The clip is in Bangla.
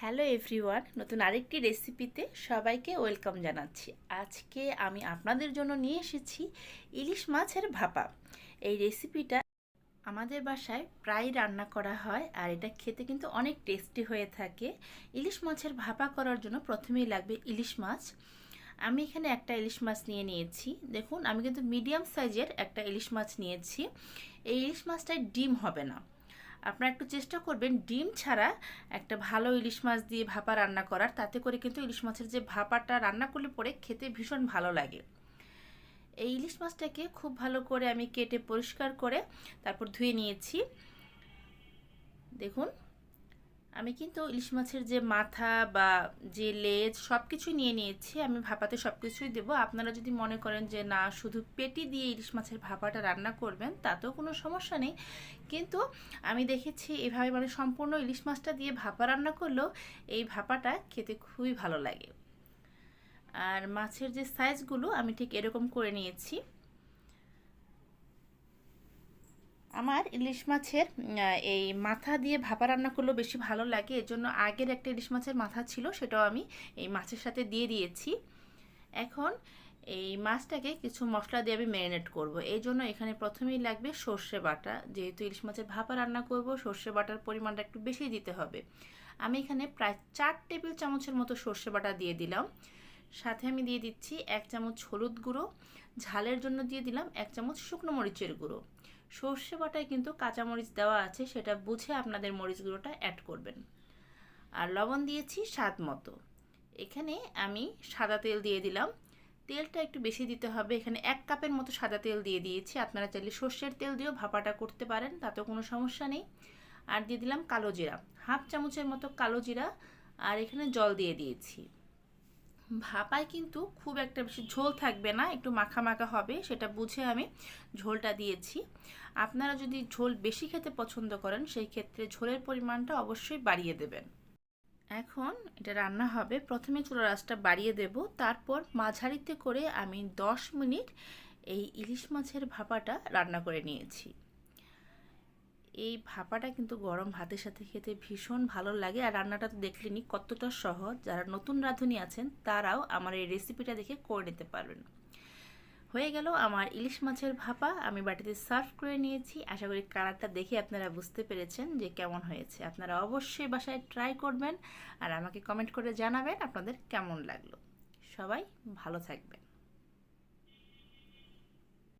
হ্যালো এভরিওয়ান নতুন আরেকটি রেসিপিতে সবাইকে ওয়েলকাম জানাচ্ছি। আজকে আমি আপনাদের জন্য নিয়ে এসেছি ইলিশ মাছের ভাপা। এই রেসিপিটা আমাদের বাসায় প্রায় রান্না করা হয় আর এটা খেতে কিন্তু অনেক টেস্টি হয়ে থাকে। ইলিশ মাছের ভাপা করার জন্য প্রথমেই লাগবে ইলিশ মাছ। আমি এখানে একটা ইলিশ মাছ নিয়ে নিয়েছি। দেখুন, আমি কিন্তু মিডিয়াম সাইজের একটা ইলিশ মাছ নিয়েছি। এই ইলিশ মাছটায় ডিম হবে না। আপনারা একটু চেষ্টা করবেন ডিম ছাড়া একটা ভালো ইলিশ মাছ দিয়ে ভাপা রান্না করার। তাতে করে কিন্তু ইলিশ মাছের যে ভাপাটা রান্না করলে পরে খেতে ভীষণ ভালো লাগে। এই ইলিশ মাছটাকে খুব ভালো করে আমি কেটে পরিষ্কার করে তারপর ধুয়ে নিয়েছি। দেখুন আমি কিন্তু ইলিশ মাছের যে মাথা বা যে লেজ সব কিছুই নিয়ে নিয়েছি, আমি ভাপাতে সব কিছুই দেবো। আপনারা যদি মনে করেন যে না, শুধু পেটি দিয়ে ইলিশ মাছের ভাপাটা রান্না করবেন, তাতেও কোনো সমস্যা নেই। কিন্তু আমি দেখেছি এভাবে মানে সম্পূর্ণ ইলিশ মাছটা দিয়ে ভাপা রান্না করলেও এই ভাপাটা খেতে খুবই ভালো লাগে। আর মাছের যে সাইজগুলো আমি ঠিক এরকম করে নিয়েছি। আমার ইলিশ মাছের এই মাথা দিয়ে ভাপা রান্না করলেও বেশি ভালো লাগে। এর জন্য আগের একটা ইলিশ মাছের মাথা ছিল, সেটাও আমি এই মাছের সাথে দিয়ে দিয়েছি। এখন এই মাছটাকে কিছু মশলা দিয়ে আমি ম্যারিনেট করব। এই জন্য এখানে প্রথমেই লাগবে সর্ষে বাটা। যেহেতু ইলিশ মাছের ভাপা রান্না করব, সর্ষে বাটার পরিমাণটা একটু বেশি দিতে হবে। আমি এখানে প্রায় চার টেবিল চামচের মতো সর্ষে বাটা দিয়ে দিলাম। সাথে আমি দিয়ে দিচ্ছি এক চামচ হলুদ গুঁড়ো। ঝালের জন্য দিয়ে দিলাম এক চামচ শুকনো মরিচের গুঁড়ো। সর্ষে বাটায় কিন্তু কাঁচামরিচ দেওয়া আছে, সেটা বুঝে আপনাদের মরিচ গুঁড়োটা অ্যাড করবেন। আর লবণ দিয়েছি স্বাদ মতো। এখানে আমি সাদা তেল দিয়ে দিলাম। তেলটা একটু বেশি দিতে হবে। এখানে এক কাপের মতো সাদা তেল দিয়ে দিয়েছি। আপনারা চাইলে সর্ষের তেল দিয়েও ভাপাটা করতে পারেন, তাতেও কোনো সমস্যা নেই। আর দিয়ে দিলাম কালো জিরা। হাফ চামচের মতো কালো জিরা। আর এখানে জল দিয়ে দিয়েছি। ভাপায় কিন্তু খুব একটা বেশি ঝোল থাকবে না, একটু মাখা মাখা হবে, সেটা বুঝে আমি ঝোলটা দিয়েছি। আপনারা যদি ঝোল বেশি খেতে পছন্দ করেন, সেই ক্ষেত্রে ঝোলের পরিমাণটা অবশ্যই বাড়িয়ে দেবেন। এখন এটা রান্না হবে। প্রথমে চুলা রাসটা বাড়িয়ে দেব। তারপর মাঝারিতে করে আমি 10 মিনিট এই ইলিশ মাছের ভাপাটা রান্না করে নিয়েছি। এই ভাপাটা কিন্তু গরম ভাতের সাথে খেতে ভীষণ ভালো লাগে। আর রান্নাটা তো দেখলেনি কতটা সহজ। যারা নতুন রাঁধুনি আছেন, তারাও আমার এই রেসিপিটা দেখে করে নিতে পারবেন। হয়ে গেল আমার ইলিশ মাছের ভাপা। আমি বাটিতে সার্ভ করে নিয়েছি। আশা করি কালারটা দেখে আপনারা বুঝতে পেরেছেন যে কেমন হয়েছে। আপনারা অবশ্যই বাসায় ট্রাই করবেন। আর আমাকে কমেন্ট করে জানাবেন আপনাদের কেমন লাগল। সবাই ভালো থাকবেন।